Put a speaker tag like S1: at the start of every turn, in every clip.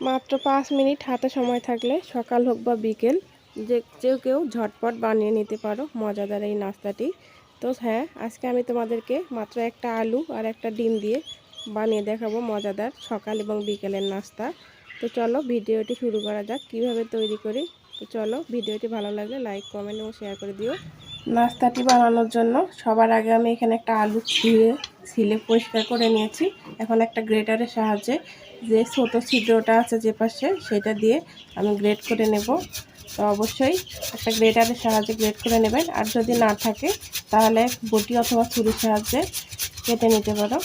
S1: মাত্র পাঁচ মিনিট হাতে সময় থাকলে সকাল হোক বা বিকেল, যে কেউ কেউ ঝটপট বানিয়ে নিতে পারো, মজাদার এই নাস্তাটি। তো হ্যাঁ আজকে আমি তোমাদেরকে মাত্র একটা আলু আর একটা ডিম দিয়ে বানিয়ে দেখাবো মজাদার সকাল এবং বিকেলের নাস্তা। তো চলো ভিডিওটি শুরু করা যাক, কীভাবে তৈরি করি। তো চলো ভিডিওটি ভালো লাগলে লাইক, কমেন্ট এবং শেয়ার করে দিও। নাস্তাটি বানানোর জন্য। সবার আগে আমি এখানে একটা আলু ধুয়ে ছিলে পরিষ্কার করে নিয়েছি। এখন একটা গ্রেটারের সাহায্যে যে ছোটো ছিদ্রটা আছে যে পাশে, সেটা দিয়ে আমি গ্রেট করে নেব। তো অবশ্যই একটা গ্রেটারের সাহায্যে গ্রেট করে নেবেন। আর যদি না থাকে, তাহলে বটি অথবা ছুরির সাহায্যে কেটে নিতে পারো।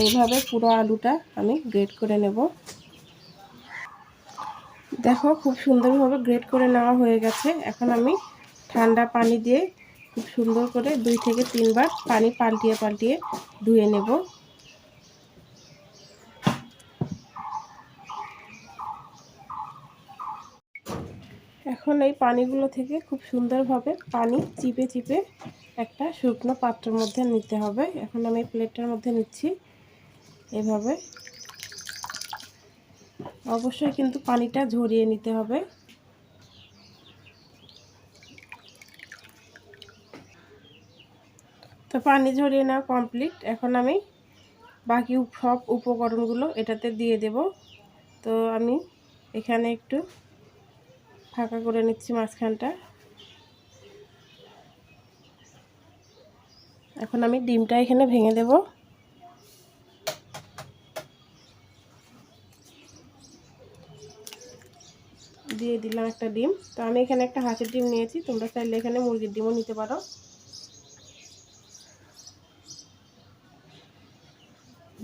S1: এইভাবে পুরো আলুটা আমি গ্রেট করে নেব। দেখো, খুব সুন্দরভাবে গ্রেট করে নেওয়া হয়ে গেছে। এখন আমি ঠান্ডা পানি দিয়ে খুব সুন্দর করে দুই থেকে তিনবার পানি পাল্টিয়ে পাল্টিয়ে ধুয়ে নেব। এখন এই পানিগুলো থেকে খুব সুন্দরভাবে পানি চিপে চিপে একটা শুকনো পাত্রের মধ্যে নিতে হবে। এখন আমি প্লেটটার মধ্যে নিচ্ছি। এভাবে অবশ্যই কিন্তু পানিটা ঝরিয়ে নিতে হবে। তো পানি ঝরিয়ে নেওয়া কমপ্লিট। এখন আমি বাকি সব উপকরণগুলো এটাতে দিয়ে দেব। তো আমি এখানে একটু ফাঁকা করে নিচ্ছি মাঝখানটা। এখন আমি ডিমটা এখানে ভেঙে দেব। দিয়ে দিলাম একটা ডিম। তো আমি এখানে একটা হাঁসের ডিম নিয়েছি। তোমরা চাইলে এখানে মুরগির ডিমও নিতে পারো।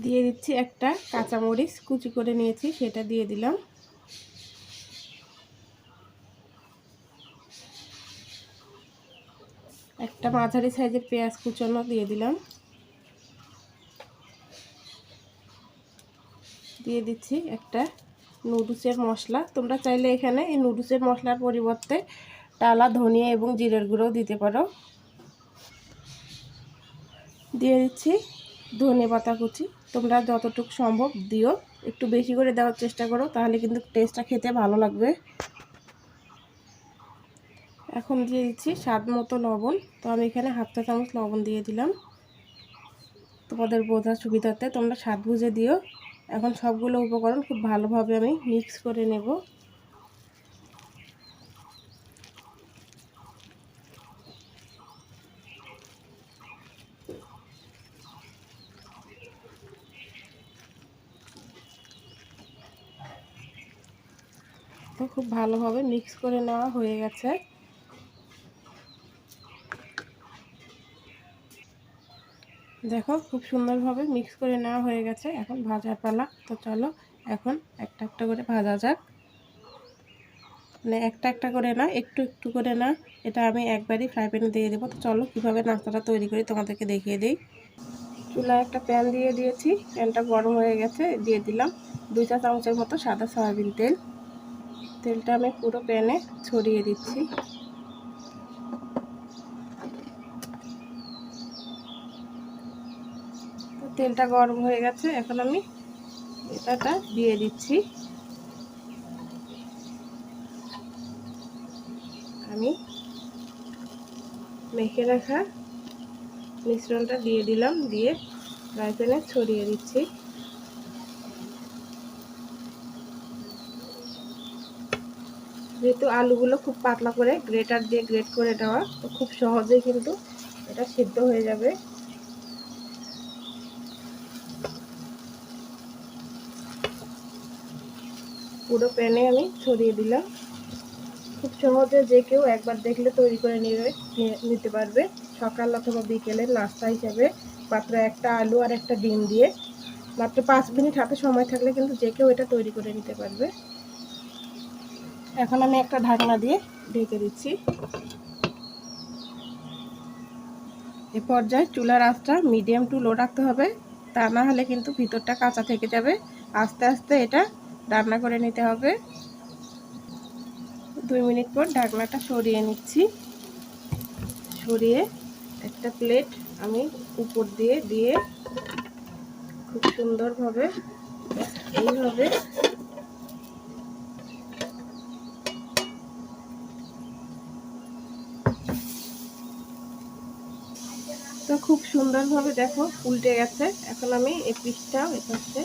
S1: দিয়ে দিচ্ছি একটা কাঁচামরিচ। কুচি করে নিয়েছি, সেটা দিয়ে দিলাম। একটা মাঝারি সাইজের পেঁয়াজ কুচানো দিয়ে দিলাম। দিয়ে দিচ্ছি একটা নুডলসের মশলা। তোমরা চাইলে এখানে এই নুডলসের মশলার পরিবর্তে টালা ধনিয়া এবং জিরের গুঁড়ো দিতে পারো। দিয়ে দিচ্ছি ধনে পাতা কুচি। তোমরা যতটুকু সম্ভব দিও। একটু বেশি করে দেওয়ার চেষ্টা করো, তাহলে কিন্তু টেস্টটা খেতে ভালো লাগবে। এখন দিয়ে দিচ্ছি স্বাদ মতো লবণ। তো আমি এখানে হাফ চা চামচ লবণ দিয়ে দিলাম। তোমাদের বোঝার সুবিধাতে তোমরা স্বাদ বুঝে দিও। এখন সবগুলো উপকরণ খুব ভালোভাবে আমি মিক্স করে নেব। খুব ভালোভাবে মিক্স করে নেওয়া হয়ে গেছে। দেখো খুব সুন্দরভাবে মিক্স করে নেওয়া হয়ে গেছে। এখন ভাজার পালা। তো চলো এখন একটা একটা করে ভাজা যাক। মানে একটা একটা করে না, একটু একটু করে না, এটা আমি একবারই ফ্রাই প্যানে দিয়ে দেবো। তো চলো কীভাবে নাস্তাটা তৈরি করি তোমাদেরকে দেখিয়ে দিই। চুলায় একটা প্যান দিয়ে দিয়েছি। প্যানটা গরম হয়ে গেছে, দিয়ে দিলাম দুই চা চামচের মতো সাদা সয়াবিন তেল। তেলটা আমি পুরো প্যানে ছড়িয়ে দিচ্ছি। তেলটা গরম হয়ে গেছে, এখন আমি এটাটা দিয়ে দিচ্ছি। আমি মেখে রাখা মিশ্রণটা দিয়ে দিলাম, দিয়ে ফ্রাই প্যানে ছড়িয়ে দিচ্ছি। যেহেতু আলুগুলো খুব পাতলা করে, গ্রেটার দিয়ে গ্রেট করে দেওয়া, তো খুব সহজেই কিন্তু এটা সিদ্ধ হয়ে যাবে। পুরো প্যানে আমি ছড়িয়ে দিলাম। খুব সহজে যে কেউ একবার দেখলে তৈরি করে নিয়ে নিতে পারবে। সকাল অথবা বিকেলের নাস্তা হিসাবে মাত্র একটা আলু আর একটা ডিম দিয়ে। মাত্র পাঁচ মিনিট হাতে সময় থাকলে কিন্তু যে কেউ এটা তৈরি করে নিতে পারবে। এখন আমি একটা ঢাকনা দিয়ে ঢেকে দিচ্ছি। এ পর্যায়ে চুলার আঁচটা মিডিয়াম টু লো রাখতে হবে। তা না হলে কিন্তু ভিতরটা কাঁচা থেকে যাবে। আস্তে আস্তে এটা রান্না করে নিতে হবে। দুই মিনিট পর ঢাকনাটা সরিয়ে নিচ্ছি। সরিয়ে একটা প্লেট আমি উপর দিয়ে দিয়ে খুব সুন্দরভাবে, এইভাবে তো খুব সুন্দরভাবে দেখো উল্টে গেছে। এখন আমি এই পিসটা এপাশে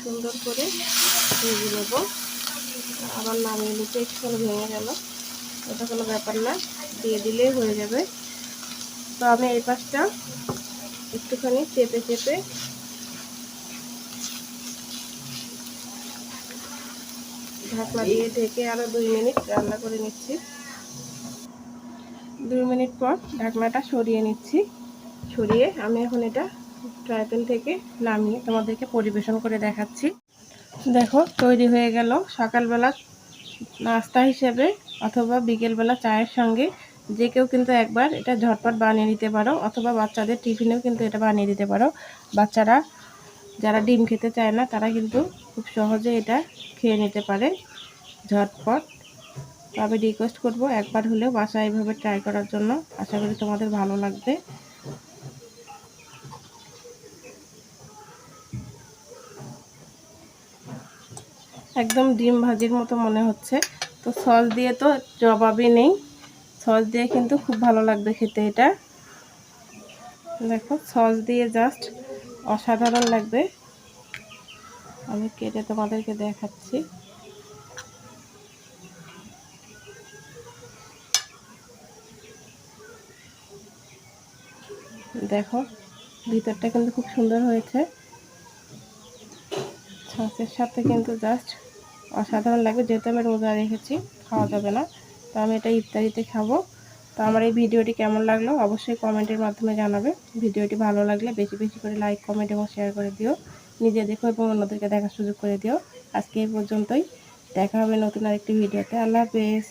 S1: সুন্দর করে ভেজে নেব। আবার নামিয়ে নিতে একটু ভেঙে গেল। ওটা কোনো ব্যাপার না, দিয়ে দিলেই হয়ে যাবে। তো আমি এই পাশটা একটুখানি চেপে চেপে ঢাকনা দিয়ে ঢেকে আরও দুই মিনিট রান্না করে নিচ্ছি। দুই মিনিট পর ঢাকনাটা সরিয়ে নিচ্ছি। সরিয়ে আমি এখন এটা ট্রাইপেল থেকে নামিয়ে তোমাদেরকে পরিবেশন করে দেখাচ্ছি। দেখো, তৈরি হয়ে গেল সকালবেলা নাস্তা হিসেবে অথবা বিকেলবেলা চায়ের সঙ্গে। যে কেউ কিন্তু একবার এটা ঝটপট বানিয়ে নিতে পারো, অথবা বাচ্চাদের টিফিনেও কিন্তু এটা বানিয়ে দিতে পারো। বাচ্চারা যারা ডিম খেতে চায় না, তারা কিন্তু খুব সহজে এটা খেয়ে নিতে পারে ঝটপট। তো আমি রিকোয়েস্ট করব একবার হলেও বাসায় এইভাবে ট্রাই করার জন্য। আশা করি তোমাদের ভালো লাগবে। একদম ডিম ভাজির মতো মনে হচ্ছে। তো সস দিয়ে তো জবাবই নেই। সস দিয়ে কিন্তু খুব ভালো লাগবে খেতে এটা। দেখো, সস দিয়ে জাস্ট অসাধারণ লাগবে। আমি কেটে তোমাদেরকে দেখাচ্ছি। দেখো, ভিতরটা কিন্তু খুব সুন্দর হয়েছে। সসের সাথে কিন্তু জাস্ট অসাধারণ লাগবে, যেহেতু আমি রোজা রেখেছি, খাওয়া যাবে না। তো আমি এটা ইত্যাদিতে খাব। তো আমার এই ভিডিওটি কেমন লাগল অবশ্যই কমেন্টের মাধ্যমে জানাবে। ভিডিওটি ভালো লাগলে বেশি বেশি করে লাইক, কমেন্ট এবং শেয়ার করে দিও। নিজে দেখো এবং অন্যদেরকে দেখার সুযোগ করে দিও। আজকে এই পর্যন্তই। দেখা হবে নতুন আরেকটি ভিডিওতে। আল্লাহ হাফেজ।